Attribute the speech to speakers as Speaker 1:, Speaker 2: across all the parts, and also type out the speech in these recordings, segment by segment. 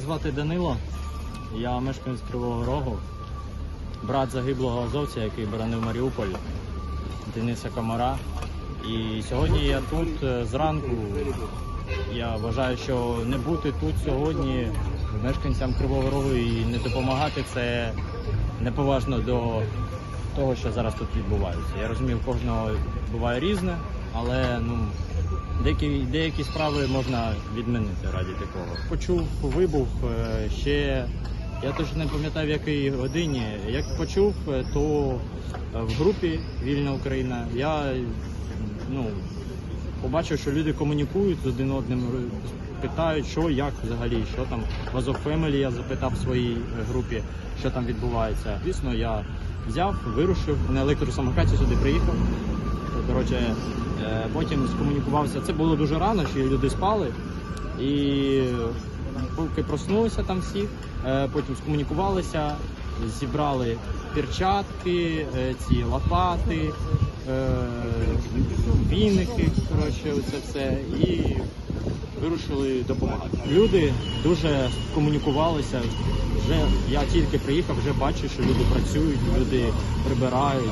Speaker 1: звати Данило. Я мешканець Кривого Рогу, брат загиблого азовця, який боронив Маріуполь, Дениса Комара. І сьогодні я тут е, зранку. Я вважаю, що не бути тут сьогодні мешканцям Кривого Рогу і не допомагати це неповажно до того, що зараз тут відбувається. Я розумію, кожного буває різне, але ну деякі, деякі справи можна відмінити раді такого. Почув вибух е, ще. Я точно не пам'ятаю в якій годині. Як почув, е, то е, в групі Вільна Україна я ну, побачив, що люди комунікують з один одним, питають, що, як взагалі, що там Азов Family я запитав в своїй е, групі, що там відбувається. Звісно, я взяв, вирушив на електросамокаті сюди приїхав. Коротше, е, потім скомунікувався. Це було дуже рано, ще люди спали. І поки проснулися там всі, е, потім скомунікувалися, зібрали перчатки, е, ці лопати, е, коротше, оце все. І вирушили допомагати. Люди дуже комунікувалися. Вже я тільки приїхав, вже бачу, що люди працюють, люди прибирають.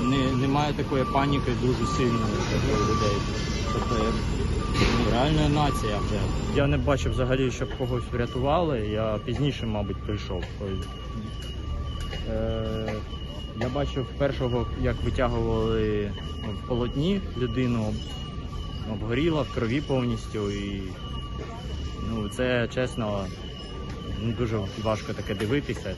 Speaker 1: Не, немає такої паніки дуже сильної серед людей. Тобто ну, реальна нація вже. Я не бачив взагалі, щоб когось врятували. Я пізніше, мабуть, прийшов. Е, бачив першого, як витягували в полотні людину, обгоріла в крові повністю. І ну, це чесно, ну, дуже важко таке дивитися.